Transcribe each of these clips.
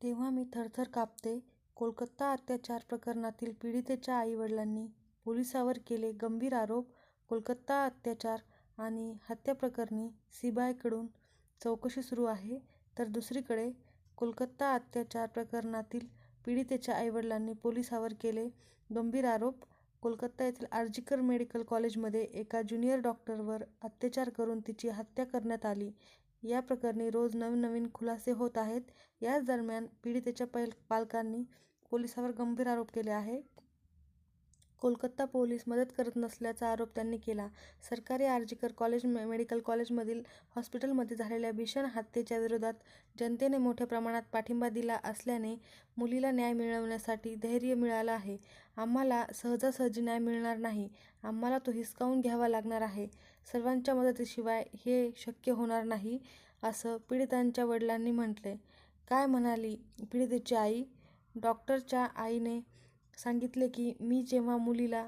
तेव्हा मी थरथर कापते. कोलकाता अत्याचार प्रकरणातील पीडितेच्या आई-वडिलांनी पोलिसांवर केले गंभीर आरोप कोलकाता अत्याचार आणि हत्याप्रकरणी सीबीआयकडून चौकशी सुरू आहे तर दुसरीकडे कोलकाता अत्याचार प्रकरणातील पीडितेच्या आई-वडिलांनी पोलिसांवर केले गंभीर आरोप कोलकाता येथील आर्जिकर मेडिकल कॉलेजमध्ये एका ज्युनियर डॉक्टरवर अत्याचार करून तिची हत्या करण्यात आली. या प्रकरणी रोज नवनवीन खुलासे होत आहेत. याच दरम्यान पीडितेच्या पालकांनी पोलिसावर गंभीर आरोप केले आहे. कोलकाता पोलीस मदत करत नसल्याचा आरोप त्यांनी केला. सरकारी आर्जिकर मेडिकल कॉलेजमधील हॉस्पिटलमध्ये झालेल्या भीषण हत्येच्या विरोधात जनतेने मोठ्या प्रमाणात पाठिंबा दिला असल्याने मुलीला न्याय मिळवण्यासाठी धैर्य मिळालं आहे. आम्हाला सहजासहजी न्याय मिळणार नाही. आम्हाला तो हिसकावून घ्यावा लागणार आहे. सर्वांच्या मदतीशिवाय हे शक्य होणार नाही, असं पीडितांच्या वडिलांनी म्हटले काय म्हणाली पीडितेची आई? डॉक्टरच्या आईने सांगितले की, मी जेव्हा मुलीला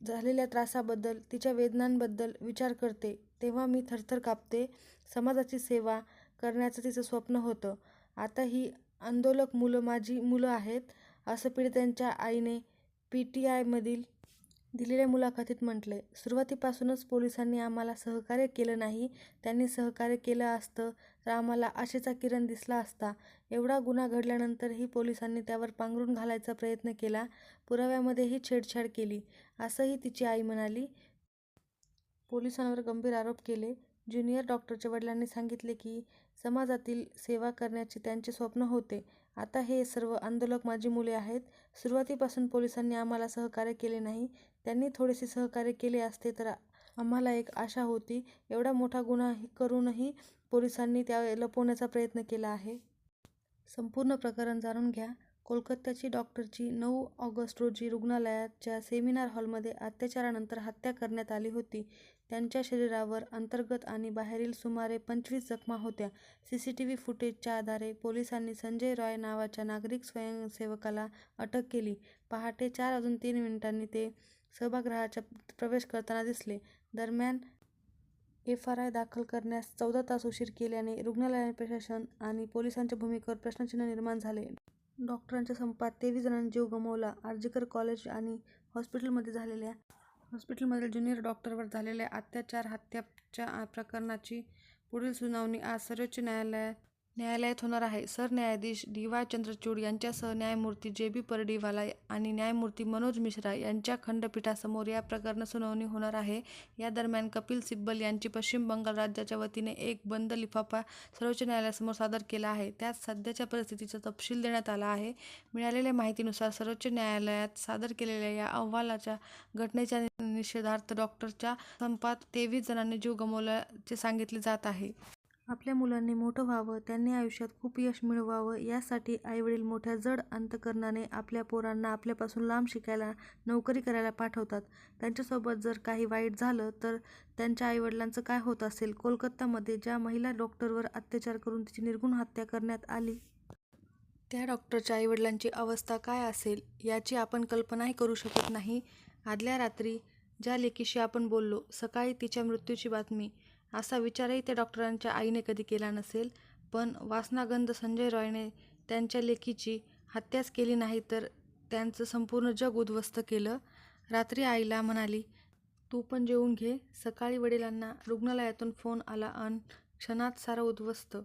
झालेल्या त्रासाबद्दल, तिच्या वेदनांबद्दल विचार करते तेव्हा मी थरथर कापते. समाजाची सेवा करण्याचं तिचं स्वप्न होतं. आता ही आंदोलक मुलं माझी मुलं आहेत, असं पीडितांच्या आईने पी टी आयमधील दिलेल्या मुलाखतीत म्हटलंय. सुरुवातीपासूनच पोलिसांनी आम्हाला सहकार्य केलं नाही. त्यांनी सहकार्य केलं असतं तर आम्हाला आशेचा किरण दिसला असता. एवढा गुन्हा घडल्यानंतरही पोलिसांनी त्यावर पांघरून घालायचा प्रयत्न केला. पुराव्यामध्येही छेडछाड केली, असंही तिची आई म्हणाली. पोलिसांवर गंभीर आरोप केले ज्युनियर डॉक्टरच्या वडिलांनी सांगितले की, समाजातील सेवा करण्याचे त्यांचे स्वप्न होते. आता हे सर्व आंदोलक माझी मुले आहेत. सुरुवातीपासून पोलिसांनी आम्हाला सहकार्य केले नाही. त्यांनी थोडेसे सहकार्य केले असते तर आम्हाला एक आशा होती. एवढा मोठा गुन्हा करूनही पोलिसांनी त्या लपवण्याचा प्रयत्न केला आहे. संपूर्ण प्रकरण जाणून घ्या कोलकात्याची डॉक्टरची नऊ ऑगस्ट रोजी रुग्णालयाच्या सेमिनार हॉलमध्ये अत्याचारानंतर हत्या करण्यात आली होती. त्यांच्या शरीरावर अंतर्गत आणि बाहेरील सुमारे पंचवीस जखमा होत्या. सीसीटीव्ही फुटेजच्या आधारे पोलिसांनी संजय रॉय नावाच्या नागरिक स्वयंसेवकाला अटक केली. पहाटे चार वाजून तीन मिनिटांनी ते सभागृहात प्रवेश करताना दिसले. दरम्यान, एफआयआर दाखल करण्यास चौदा तास उशीर केल्याने रुग्णालय प्रशासन आणि पोलिसांच्या भूमिकेवर प्रश्नचिन्ह निर्माण झाले. डॉक्टरांच्या संपात तेवीस जणांनी जीव गमावला आर्जिकर कॉलेज आणि हॉस्पिटलमध्ये झालेल्या हॉस्पिटलमधील ज्युनियर डॉक्टरवर झालेल्या अत्याचार-हत्याच्या प्रकरणाची पुढील सुनावणी आज सर्वोच्च न्यायालयात न्यायालयात होणार आहे. सरन्यायाधीश डी. वाय. चंद्रचूड यांच्यासह न्यायमूर्ती जे. बी. परडीवाला आणि न्यायमूर्ती मनोज मिश्रा यांच्या खंडपीठासमोर या प्रकरण सुनावणी होणार आहे. या दरम्यान कपिल सिब्बल यांची पश्चिम बंगाल राज्याच्या वतीने एक बंद लिफाफा सर्वोच्च न्यायालयासमोर सादर केला आहे. त्यात सध्याच्या परिस्थितीचा तपशील देण्यात आला आहे. मिळालेल्या माहितीनुसार सर्वोच्च न्यायालयात सादर केलेल्या या अहवालाच्या घटनेच्या निषेधार्थ डॉक्टरच्या संपात तेवीस जणांनी जीव गमावल्याचे सांगितले जात आहे. आपल्या मुलांनी मोठं व्हावं, त्यांनी आयुष्यात खूप यश मिळवावं यासाठी आईवडील मोठ्या जड अंतकरणाने आपल्या पोरांना आपल्यापासून लांब शिकायला, नोकरी करायला पाठवतात. त्यांच्यासोबत जर काही वाईट झालं तर त्यांच्या आईवडिलांचं काय होत असेल? कोलकातामध्ये ज्या महिला डॉक्टरवर अत्याचार करून तिची निर्घृण हत्या करण्यात आली. त्या डॉक्टरच्या आईवडिलांची अवस्था काय असेल, याची आपण कल्पनाही करू शकत नाही. आदल्या रात्री ज्या लेकीशी आपण बोललो, सकाळी तिच्या मृत्यूची बातमी असा विचारही त्या डॉक्टरांच्या आईने कधी केला नसेल. पण वासनागंध संजय रॉयने त्यांच्या लेखीची हत्याच केली नाही तर त्यांचं संपूर्ण जग उद्ध्वस्त केलं. रात्री आईला म्हणाली, तू पण जेवून घे. सकाळी वडिलांना रुग्णालयातून फोन आला अन क्षणात सारं उद्ध्वस्त.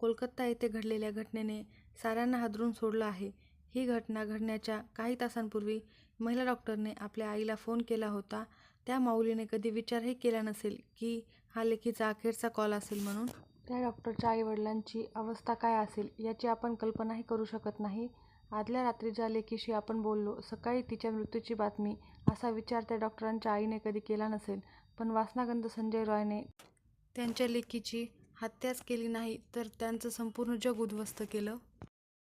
कोलकाता येथे घडलेल्या घटनेने साऱ्यांना हादरून सोडलं आहे. ही घटना घडण्याच्या काही तासांपूर्वी महिला डॉक्टरने आपल्या आईला फोन केला होता. त्या माऊलीने कधी विचारही केला नसेल की हा लेखीचा अखेरचा कॉल असेल म्हणून. त्या डॉक्टरच्या आईवडिलांची अवस्था काय असेल, याची आपण कल्पनाही करू शकत नाही. आदल्या रात्री ज्या लेखीशी आपण बोललो, सकाळी तिच्या मृत्यूची बातमी असा विचार त्या डॉक्टरांच्या आईने कधी केला नसेल. पण वासनागंध संजय रॉयने त्यांच्या लेखीची हत्याच केली नाही तर त्यांचं संपूर्ण जग उद्ध्वस्त केलं.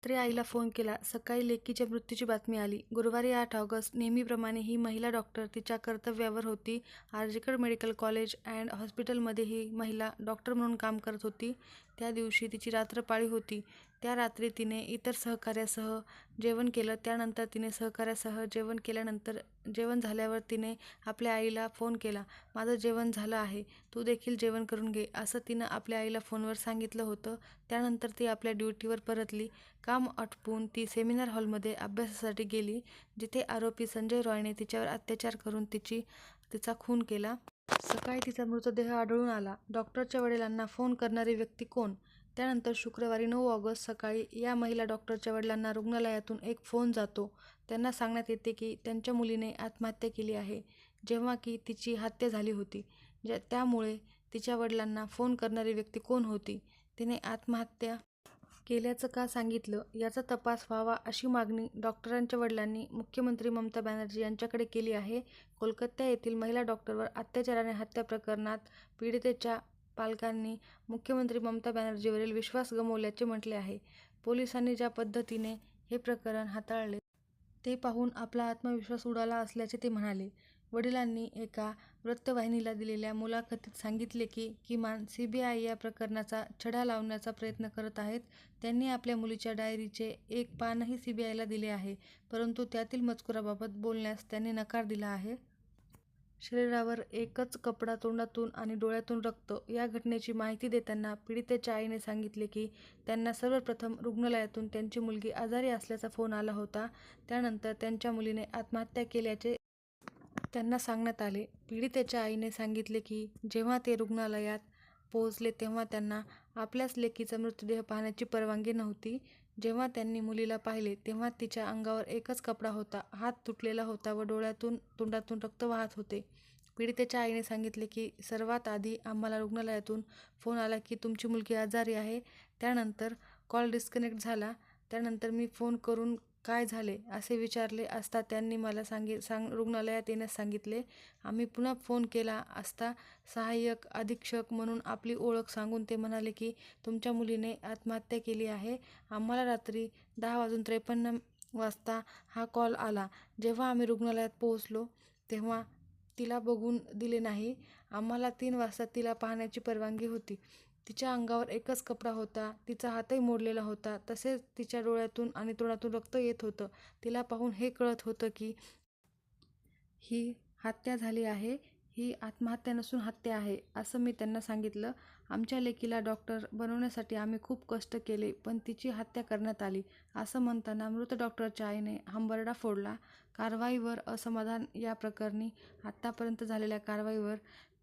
तरी आईला फोन केला. सकाळी लेकीच्या मृत्यूची बातमी आली. गुरुवारी आठ ऑगस्ट. नेहमीप्रमाणे ही महिला डॉक्टर तिच्या कर्तव्यावर होती. आर्जिकर मेडिकल कॉलेज अँड हॉस्पिटलमध्ये ही महिला डॉक्टर म्हणून काम करत होती. त्या दिवशी तिची रात्रपाळी होती. त्या रात्री तिने इतर सहकार्यासह जेवण केलं. त्यानंतर तिने सहकाऱ्यासह जेवण केल्यानंतर जेवण झाल्यावर तिने आपल्या आईला फोन केला. माझं जेवण झालं आहे. तू देखील जेवण करून घे, असं तिनं आपल्या आईला फोनवर सांगितलं होतं. त्यानंतर ती आपल्या ड्युटीवर परतली. काम आटपून ती सेमिनार हॉलमध्ये अभ्यासासाठी गेली, जिथे आरोपी संजय रॉयने तिच्यावर अत्याचार करून तिची तिचा खून केला. सकाळी तिचा मृतदेह आढळून आला. डॉक्टरच्या वडिलांना फोन करणारी व्यक्ती कोण? त्यानंतर शुक्रवारी नऊ ऑगस्ट सकाळी या महिला डॉक्टरच्या वडिलांना रुग्णालयातून एक फोन जातो. त्यांना सांगण्यात येते की त्यांच्या मुलीने आत्महत्या केली आहे, जेव्हा की तिची हत्या झाली होती. त्यामुळे तिच्या वडिलांना फोन करणारी व्यक्ती कोण होती? तिने आत्महत्या केल्याचं का सांगितलं? याचा तपास व्हावा अशी मागणी डॉक्टरांच्या वडिलांनी मुख्यमंत्री ममता बॅनर्जी यांच्याकडे केली आहे. कोलकाता येथील महिला डॉक्टरवर अत्याचार आणि हत्या प्रकरणात पीडितेच्या पालकांनी मुख्यमंत्री ममता बॅनर्जींवरील विश्वास गमावल्याचे म्हटले आहे. पोलिसांनी ज्या पद्धतीने हे प्रकरण हाताळले ते पाहून आपला आत्मविश्वास उडाला असल्याचे ते म्हणाले. वडिलांनी एका वृत्तवाहिनीला दिलेल्या मुलाखतीत सांगितले की किमान सी बी आय या प्रकरणाचा छडा लावण्याचा प्रयत्न करत आहेत. त्यांनी आपल्या मुलीच्या डायरीचे एक पानही सी बी आयला दिले आहे, परंतु त्यातील मजकुराबाबत बोलण्यास त्यांनी नकार दिला आहे. शरीरावर एकच कपडा, तोंडातून आणि डोळ्यातून रक्त या घटनेची माहिती देताना पीडितेच्या आईने सांगितले की त्यांना सर्वप्रथम रुग्णालयातून त्यांची मुलगी आजारी असल्याचा फोन आला होता. त्यानंतर त्यांच्या मुलीने आत्महत्या केल्याचे त्यांना सांगण्यात आले. पीडितेच्या आईने सांगितले की जेव्हा ते रुग्णालयात पोहोचले तेव्हा त्यांना आपल्याच लेकीचा मृतदेह पाहण्याची परवानगी नव्हती. जेव्हा त्यांनी मुलीला पाहिले तेव्हा तिच्या अंगावर एकच कपडा होता, हात तुटलेला होता व डोळ्यातून, तोंडातून रक्त वाहत होते. पीडितेच्या आईने सांगितले की सर्वात आधी आम्हाला रुग्णालयातून फोन आला की तुमची मुलगी आजारी आहे. त्यानंतर कॉल डिस्कनेक्ट झाला. त्यानंतर मी फोन करून काय झाले, असे विचारले असता त्यांनी मला रुग्णालयात येण्यास सांगितले. आम्ही पुन्हा फोन केला असता सहाय्यक अधीक्षक म्हणून आपली ओळख सांगून ते म्हणाले की तुमच्या मुलीने आत्महत्या केली आहे. आम्हाला रात्री दहा वाजून त्रेपन्न वाजता हा कॉल आला. जेव्हा आम्ही रुग्णालयात पोहोचलो तेव्हा तिला बघून दिले नाही. आम्हाला तीन वाजता तिला पाहण्याची परवानगी होती. तिच्या अंगावर एकच कपडा होता, तिचा हातही मोडलेला होता, तसेच तिच्या डोळ्यातून आणि तोंडातून रक्त येत होतं. तिला पाहून हे कळत होतं की ही हत्या झाली आहे. ही आत्महत्या नसून हत्या आहे, असं मी त्यांना सांगितलं. आमच्या लेकीला डॉक्टर बनवण्यासाठी आम्ही खूप कष्ट केले, पण तिची हत्या करण्यात आली, असं म्हणताना मृत डॉक्टरच्या आईने हंबरडा फोडला. कारवाईवर असमाधान या प्रकरणी आत्तापर्यंत झालेल्या कारवाईवर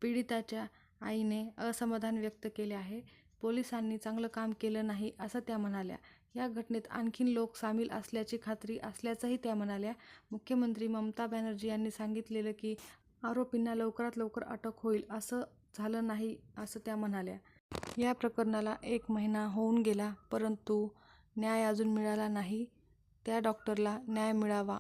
पीडिताच्या आईने असमाधान व्यक्त केले आहे. पोलिसांनी चांगलं काम केलं नाही, असं त्या म्हणाल्या. या घटनेत आणखी लोक सामील असल्याची खात्री असल्याचंही त्या म्हणाल्या. मुख्यमंत्री ममता बॅनर्जी यांनी सांगितलेलं की आरोपींना लवकरात लवकर अटक होईल, असं झालं नाही, असं त्या म्हणाल्या. या प्रकरणाला एक महिना होऊन गेला, परंतु न्याय अजून मिळाला नाही. त्या डॉक्टरला न्याय मिळावा